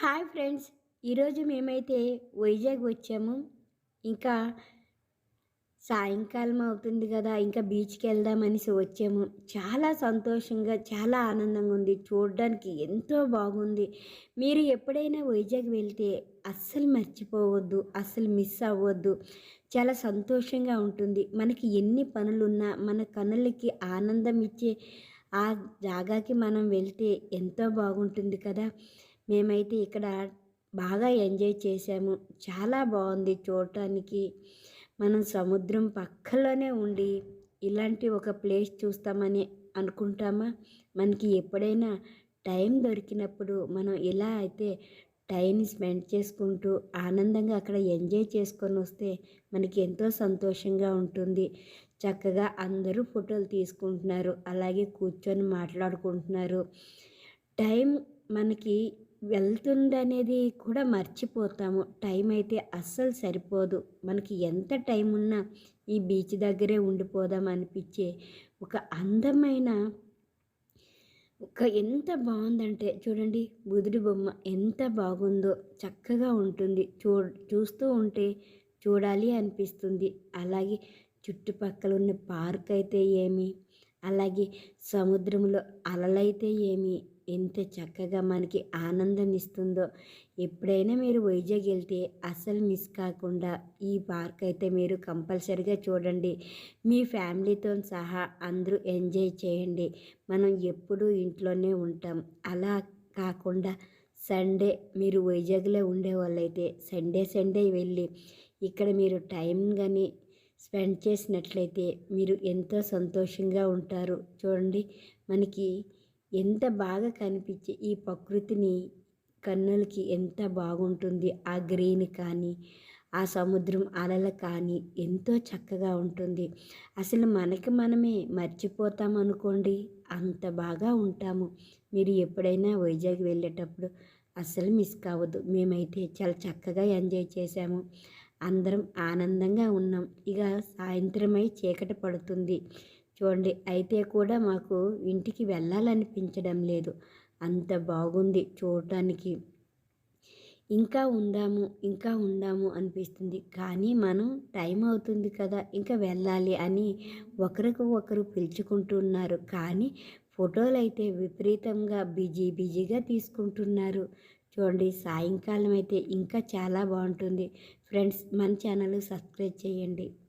Hi friends ఈరోజు మేమైతే వైజాగ్ వచ్చాము. ఇంకా సాయంకాలం అవుతుంది కదా ఇంకా బీచ్కి వెళ్దామనేసి వచ్చాము. చాలా సంతోషంగా చాలా ఆనందంగా ఉంది. చూడడానికి ఎంతో బాగుంది. మీరు ఎప్పుడైనా వైజాగ్ వెళ్తే అస్సలు మర్చిపోవద్దు అస్సలు మిస్ అవ్వద్దు. చాలా సంతోషంగా ఉంటుంది. మనకి ఎన్ని పనులున్నా మన కనులకి ఆనందం ఇచ్చే ఆ జాగాకి మనం వెళ్తే ఎంతో బాగుంటుంది కదా. మేమైతే ఇక్కడ బాగా ఎంజాయ్ చేసాము చాలా బాగుంది చూడటానికి. మనం సముద్రం పక్కలోనే ఉండి ఇలాంటి ఒక ప్లేస్ చూస్తామని అనుకుంటామా? మనకి ఎప్పుడైనా టైం దొరికినప్పుడు మనం ఇలా అయితే టైంని స్పెండ్ చేసుకుంటూ ఆనందంగా అక్కడ ఎంజాయ్ చేసుకొని వస్తే మనకి ఎంతో సంతోషంగా ఉంటుంది. చక్కగా అందరూ ఫోటోలు తీసుకుంటున్నారు. అలాగే కూర్చొని మాట్లాడుకుంటున్నారు. టైం మనకి వెళ్తుందనేది కూడా మర్చిపోతాము. టైం అయితే అస్సలు సరిపోదు. మనకి ఎంత టైం ఉన్నా ఈ బీచ్ దగ్గరే ఉండిపోదాం అనిపించే ఒక అందమైన ఒక ఎంత బాగుందంటే చూడండి బుధుడి బొమ్మ ఎంత బాగుందో చక్కగా ఉంటుంది. చూ చూస్తూ ఉంటే చూడాలి అనిపిస్తుంది. అలాగే చుట్టుపక్కల ఉన్న పార్క్ అయితే ఏమి అలాగే సముద్రంలో అలలైతే ఏమి? ఎంత చక్కగా మనకి ఆనందం ఇస్తుందో ఎప్పుడైనా మీరు వైజాగ్ వెళ్తే అసలు మిస్ కాకుండా ఈ పార్క్ అయితే మీరు కంపల్సరిగా చూడండి. మీ ఫ్యామిలీతో సహా అందరూ ఎంజాయ్ చేయండి. మనం ఎప్పుడూ ఇంట్లోనే ఉంటాం. అలా కాకుండా సండే మీరు వైజాగ్లో ఉండే వాళ్ళైతే సండే సండే వెళ్ళి ఇక్కడ మీరు టైం కానీ స్పెండ్ చేసినట్లయితే మీరు ఎంతో సంతోషంగా ఉంటారు. చూడండి మనకి ఎంత బాగా కనిపించే ఈ ప్రకృతిని కన్నులకి ఎంత బాగుంటుంది. ఆ గ్రీన్ కానీ ఆ సముద్రం అలల కానీ ఎంతో చక్కగా ఉంటుంది. అసలు మనకి మనమే మర్చిపోతాం అనుకోండి అంత బాగా ఉంటాము. మీరు ఎప్పుడైనా వైజాగ్ వెళ్ళేటప్పుడు అస్సలు మిస్ కావద్దు. మేమైతే చాలా చక్కగా ఎంజాయ్ చేసాము అందరం ఆనందంగా ఉన్నాం. ఇక సాయంత్రమై చీకటి పడుతుంది. చూడండి అయితే కూడా మాకు ఇంటికి వెళ్ళాలనిపించడం లేదు. అంత బాగుంది చూడటానికి. ఇంకా ఉందాము ఇంకా ఉందాము అనిపిస్తుంది. కానీ మనం టైం అవుతుంది కదా ఇంకా వెళ్ళాలి అని ఒకరికి ఒకరు పిలుచుకుంటున్నారు. కానీ ఫోటోలు అయితే విపరీతంగా బిజీ బిజీగా తీసుకుంటున్నారు. చూడండి సాయంకాలం అయితే ఇంకా చాలా బాగుంటుంది. ఫ్రెండ్స్ మన ఛానల్ సబ్స్క్రైబ్ చేయండి.